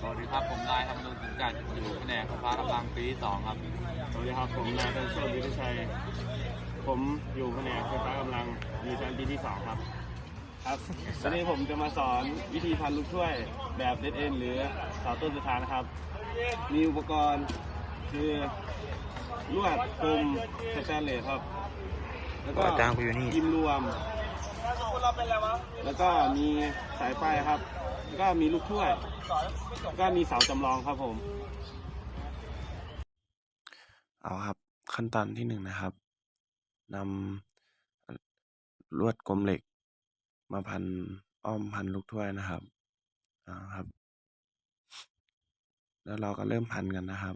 สวัสดีครับผมนายธรรมนุนสินจัดอยู่แผนกไฟฟ้ากำลังปีที่สองครับ สวัสดีครับผมนายเป็นโชคยุทธชัย ผมอยู่แผนกไฟฟ้ากำลังอยู่ชั้นปีที่สองครับครับวันนี้ผมจะมาสอนวิธีพันลูกถ้วยแบบเด็ดเอ็นหรือเสาต้นสุดท้ายนะครับ มีอุปกรณ์คือลวดกลมสแตนเลสครับ แล้วก็จ้างไปอยู่นี่พิมพ์รวม แล้วก็มีสายไฟครับ แล้วก็มีลูกถ้วยแล้วก็มีเสาจำลองครับผม เอาครับ ขั้นตอนที่หนึ่งนะครับนำลวดกลมเหล็ก มาพันอ้อมพันลูกถ้วยนะครับอ่าครับ แล้วเราก็เริ่มพันกันนะครับ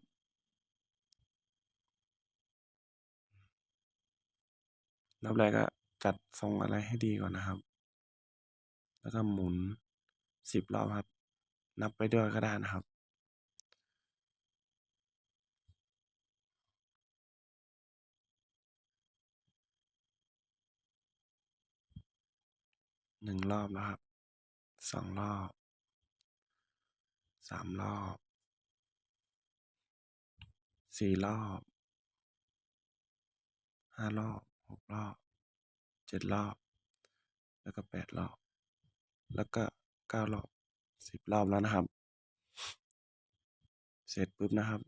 รอบแรกก็ จัดทรงอะไรให้ดีก่อนนะครับ แล้วก็หมุนสิบรอบครับ นับไปด้วยก็ได้นะครับ หนึ่งรอบนะครับ สองรอบ สามรอบ สี่รอบ ห้ารอบ หกรอบ เจ็ดรอบ แล้วก็แปดรอบ แล้วก็เก้ารอบสิบรอบแล้วนะครับ เสร็จปุ๊บนะครับ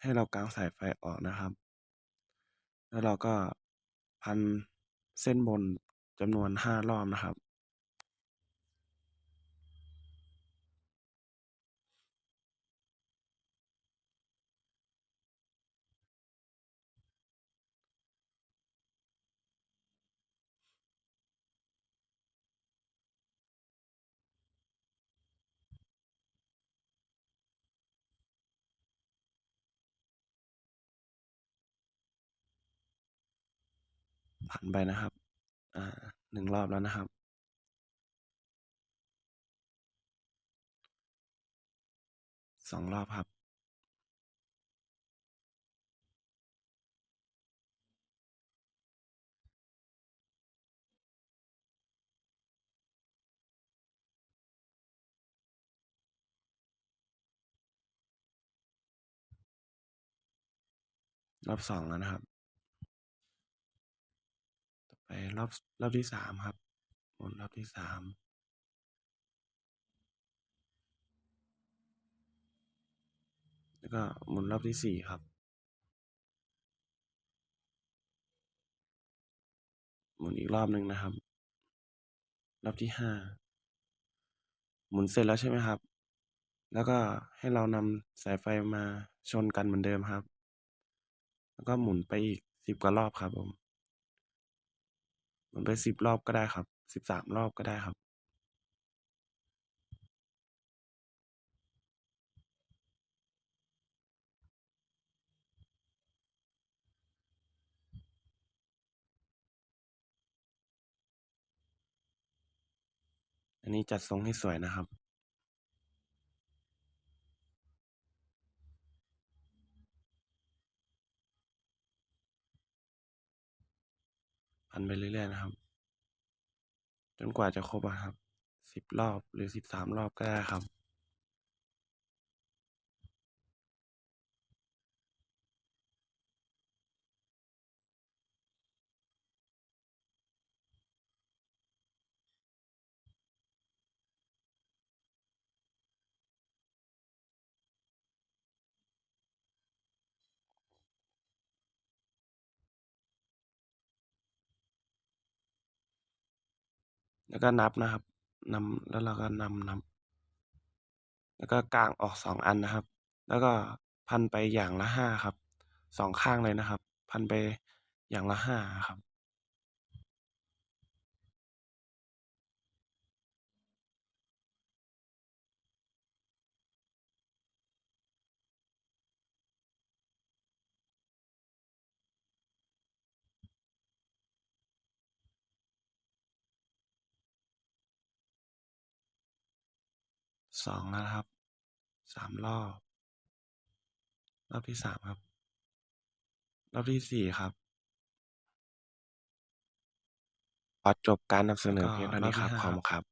ให้เรากางสายไฟออกนะครับ แล้วเราก็พันเส้นบนจำนวนห้ารอบนะครับ ผ่านไปนะครับ อ่าหนึ่งรอบแล้วนะครับ สองรอบครับ รอบสองแล้วนะครับ รอบรอบที่สามครับ หมุนรอบที่สามแล้วก็หมุนรอบที่สี่ครับ หมุนอีกรอบหนึ่งนะครับ รอบที่ห้าหมุนเสร็จแล้วใช่ไหมครับ แล้วก็ให้เรานำสายไฟมาชนกันเหมือนเดิมครับ แล้วก็หมุนไปอีกสิบกว่ารอบครับผม หมุนไปสิบรอบก็ได้ครับสิบสามรอบก็ได้ครับ อันนี้จัดทรงให้สวยนะครับ พันไปเรื่อยๆนะครับ จนกว่าจะครบครับสิบรอบหรือสิบสามรอบก็ได้ครับ แล้วก็นับนะครับนำแล้วเราก็นำนำแล้วก็กางออกสองอันนะครับ แล้วก็พันไปอย่างละห้าครับสองข้างเลยนะครับ พันไปอย่างละห้าครับ สองแล้วนะครับสามรอบ รอบที่สามครับ รอบที่สี่ครับขอจบการนำเสนอเพียงเท่านี้ครับขอบคุณครับ